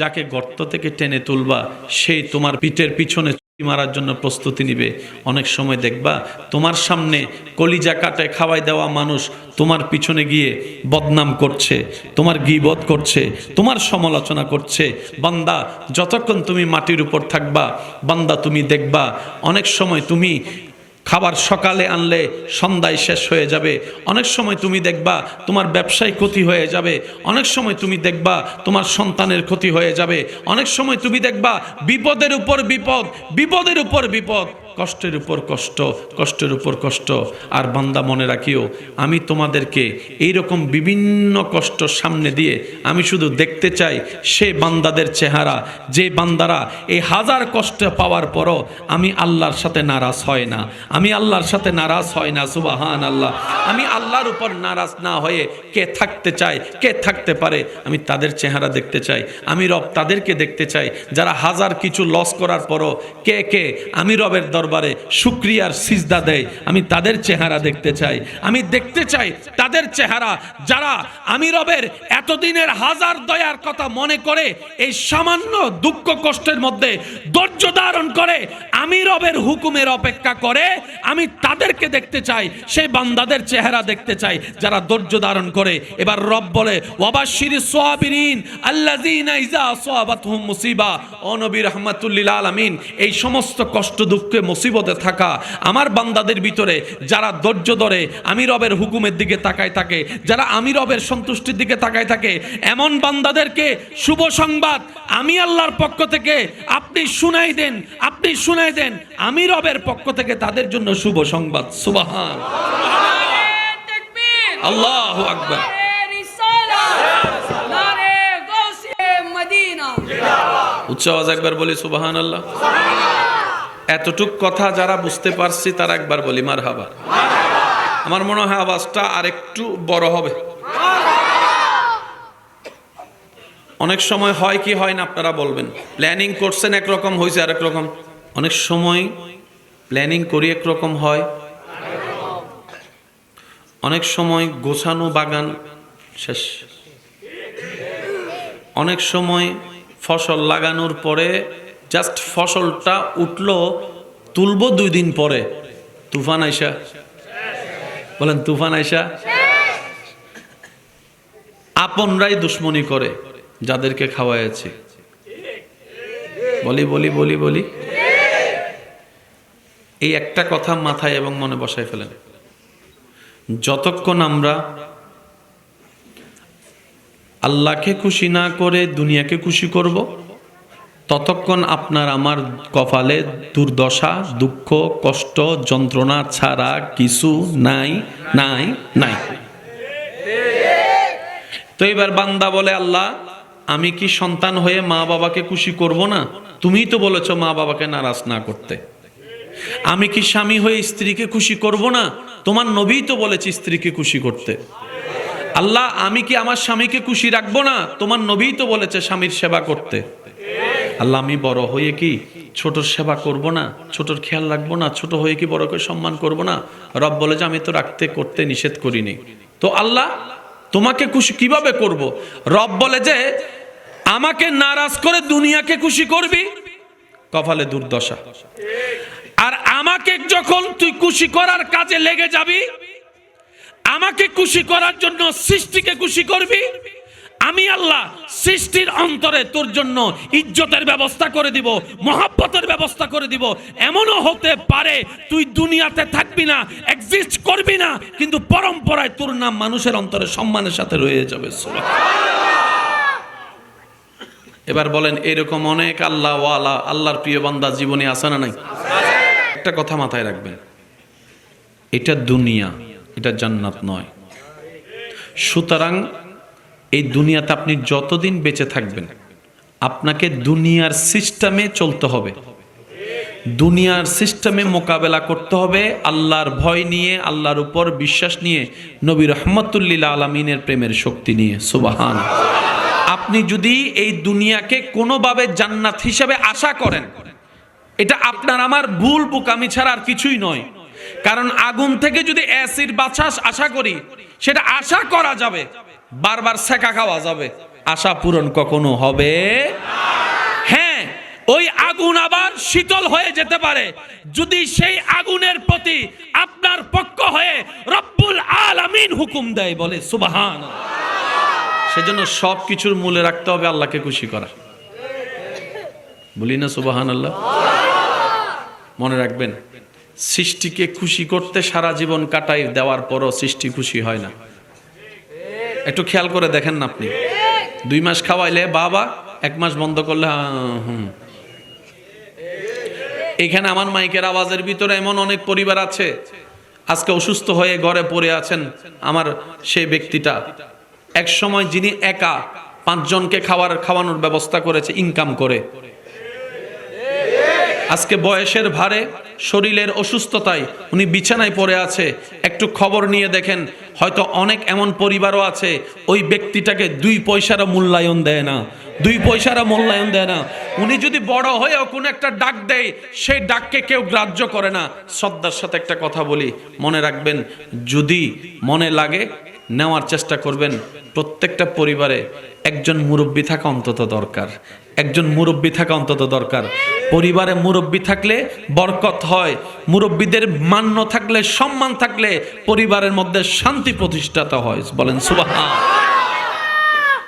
যাকে গর্ত থেকে টেনে তুলবা, সেই তোমার পিঠের পিছনে ছুরি মারার জন্য প্রস্তুতি নিবে। অনেক সময় দেখবা, তোমার সামনে কলিজা কাটায় খাওয়াই দেওয়া মানুষ তোমার পিছনে গিয়ে বদনাম করছে, তোমার গিবত করছে, তোমার সমালোচনা করছে। বান্দা, যতক্ষণ তুমি মাটির উপর থাকবা, বান্দা তুমি দেখবা, অনেক সময় তুমি খাবার সকালে আনলে সন্ধ্যায় শেষ হয়ে যাবে। অনেক সময় তুমি দেখবা তোমার ব্যবসায় ক্ষতি হয়ে যাবে। অনেক সময় তুমি দেখবা তোমার সন্তানের ক্ষতি হয়ে যাবে। অনেক সময় তুমি দেখবা বিপদের উপর বিপদ, বিপদের উপর বিপদ। কষ্টের উপর কষ্ট, কষ্টের উপর কষ্ট। আর বান্দা মনে রাখিও, আমি তোমাদেরকে এই রকম বিভিন্ন কষ্ট সামনে দিয়ে আমি শুধু দেখতে চাই সে বান্দাদের চেহারা, যে বান্দারা এই হাজার কষ্ট পাওয়ার পরও আমি আল্লাহর সাথে নারাজ হয় না। আমি আল্লাহর সাথে নারাজ হয় না সুবাহান আল্লাহ আমি আল্লাহর উপর নারাজ না হয়ে কে থাকতে চায়, কে থাকতে পারে, আমি তাদের চেহারা দেখতে চাই। আমি রব তাদেরকে দেখতে চাই, যারা হাজার কিছু লস করার পরও কে কে, আমি রবের দরবারে শুক্রিয়ার সিজদা দেয়। আমি তাদের চেহারা দেখতে চাই। আমি দেখতে চাই তাদের চেহারা যারা আমি রবের এতদিনের হাজার দয়ার কথা মনে করে, এই সামান্য দুঃখ কষ্টের মধ্যে ধৈর্য ধারণ করে আমি রবের হুকুমের অপেক্ষা করে আমি তাদেরকে দেখতে চাই, সেই বান্দাদের চেহারা দেখতে চাই যারা ধৈর্য ধারণ করে। এবার রব বলে ওয়াবাশির সোয়াবিরিন আল্লাযীনা ইযা আসাবাতহুম মুসিবা। ও নবী রাহমাতুল্লিল আলামিন, এই সমস্ত কষ্ট দুঃখে মুসিবতে থাকা আমার বান্দাদের ভিতরে যারা ধৈর্য ধরে আমি রবের হুকুমের দিকে তাকায় থাকে যারা আমি রবের সন্তুষ্টির দিকে তাকায় থাকে এমন বান্দাদেরকে শুভ সংবাদ আমি আল্লাহর পক্ষ থেকে আপনি শুনাই দেন আপনি শুনাই দেন আমি রবের পক্ষ থেকে তাদের জন্য শুভ সংবাদ। সুবাহান। আল্লাহ আকবার। উচ্চ আওয়াজ একবার বলি সুবাহান আল্লাহ এতটুক কথা যারা বুঝতে পারছি, তারা একবার বলি মার হাবা আমার মনে হয় আওয়াজটা আরেকটু বড় হবে। অনেক সময় হয় কি হয় না আপনারা বলবেন। প্ল্যানিং করছেন একরকম হয়েছে আরেক রকম অনেক সময় প্ল্যানিং করি একরকম হয়। অনেক সময় গোছানো বাগান শেষ। অনেক সময় ফসল লাগানোর পরে জাস্ট ফসলটা উঠল তুলবো দুই দিন পরে। তুফান আইসা। বলেন, তুফান আইসা। আপনরাই দুশ্মনী করে, যাদেরকে খাওয়াইছি বলি বলি বলি বলি। এই একটা কথা মাথায় এবং মনে বসায় ফেলেন। যতক্ষণ আমরা আল্লাহকে খুশি না করে দুনিয়াকে খুশি করব ততক্ষণ আপনার আমার কপালে দুর্দশা, দুঃখ, কষ্ট, যন্ত্রণা ছাড়া কিছু নাই নাই নাই। তো এবার বান্দা বলে, আল্লাহ, আমি কি সন্তান হয়ে মা বাবাকে খুশি করব না? তুমিই তো বলেছ মা বাবাকে নারাজ না করতে। আমি কি স্বামী হয়ে স্ত্রীকে খুশি করব না? তোমার নবী তো বলেছে স্ত্রীকে খুশি করতে। আল্লাহ, আমি কি আমার স্বামীকে খুশি রাখব না? তোমার নবী তো বলেছে স্বামীর সেবা করতে। আল্লাহ, আমি বড় হয়ে কি ছোটর সেবা করব না? ছোটর খেয়াল রাখব না? ছোট হয়ে কি বড়কে সম্মান করব না? রব বলে যে, আমি তো রাখতে, করতে নিষেধ করিনি। তো আল্লাহ, তোমাকে খুশি কীভাবে করব? রব বলে যে, আমাকে নারাজ করে দুনিয়াকে খুশি করবি? কপালে দুর্দশা। আর আমাকে যখন তুই খুশি করার কাজে লেগে যাবি, আমাকে খুশি করার জন্য সৃষ্টিকে খুশি করবি আমি আল্লাহ সৃষ্টির অন্তরে তোর জন্য ইজ্জতের ব্যবস্থা করে দিব, মহাব্বতের ব্যবস্থা করে দিব। এমনও হতে পারে তুই দুনিয়াতে থাকবি না এক্সিস্ট করবি না, কিন্তু পরম্পরায় তোর নাম মানুষের অন্তরে সম্মানের সাথে রয়ে যাবে। এবার বলেন, এরকম অনেক আল্লাহ ওয়ালা আল্লাহর প্রিয় বান্দা জীবনে আসে না নাই? একটা কথা মাথায় রাখবেন। এটা দুনিয়া, এটা জান্নাত নয়। সুতরাং এই দুনিয়াতে আপনি যতদিন বেঁচে থাকবেন, আপনাকে দুনিয়ার সিস্টেমে চলতে হবে। দুনিয়ার সিস্টেমে মোকাবেলা করতে হবে, আল্লাহর ভয় নিয়ে, আল্লাহর উপর বিশ্বাস নিয়ে, নবী রহমতুল্লিল আলমিনের প্রেমের শক্তি নিয়ে, সুবাহান। আপনি যদি এই দুনিয়াকে কোনোভাবে জান্নাত হিসেবে আশা করেন, এটা আপনার আমার ভুল বুকামি ছাড়া আর কিছুই নয়। কারণ আগুন থেকে যদি অ্যাসিড বাছাস আশা করি, সেটা আশা করা যাবে। বারবার সেকা খাওয়া যাবে। আশা পূরণ কখনো হবে? হ্যাঁ ওই আগুন আবার শীতল হয়ে যেতে পারে। যদি সেই আগুনের প্রতি আপনার পক্ষ হয়ে রব্বুল আলামিন হুকুম দেয়, বলে সুবাহান সেজন্য সব কিছুর মূলে রাখতে হবে আল্লাহকে খুশি করা। বলি না সুবাহান আল্লাহ মনে রাখবেন, সৃষ্টিকে খুশি করতে সারা জীবন কাটাই দেওয়ার পরও সৃষ্টি খুশি হয় না। একটু খেয়াল করে দেখেন না আপনি। দুই মাস খাওয়াইলে বাবা এক মাস বন্ধ করলে এখানে আমার মাইকের আওয়াজের ভিতরে এমন অনেক পরিবার আছে, আজকে অসুস্থ হয়ে ঘরে পড়ে আছেন আমার সেই ব্যক্তিটা। এক সময় যিনি একা পাঁচজনকে খাওয়ার, খাওয়ানোর ব্যবস্থা করেছে ইনকাম করে। আজকে বয়সের ভারে শরীরের অসুস্থতায় উনি বিছানায় পড়ে আছে একটু খবর নিয়ে দেখেন, হয়তো অনেক এমন পরিবারও আছে, ওই ব্যক্তিটাকে দুই পয়সারও মূল্যায়ন দেয় না, দুই পয়সারও মূল্যায়ন দেয় না। উনি যদি বড় হয়েও কোনো একটা ডাক দেয়, সেই ডাককে কেউ গ্রাহ্য করে না। শ্রদ্ধার সাথে একটা কথা বলি, মনে রাখবেন, যদি মনে লাগে, নেওয়ার চেষ্টা করবেন। প্রত্যেকটা পরিবারে একজন মুরব্বী থাকা অন্তত দরকার। একজন মুরব্বী থাকা অন্তত দরকার। পরিবারে মুরব্বী থাকলে বরকত হয়, মুরব্বীদের মান্য থাকলে, সম্মান থাকলে পরিবারের মধ্যে শান্তি প্রতিষ্ঠাতা হয়। বলেন সুবাহ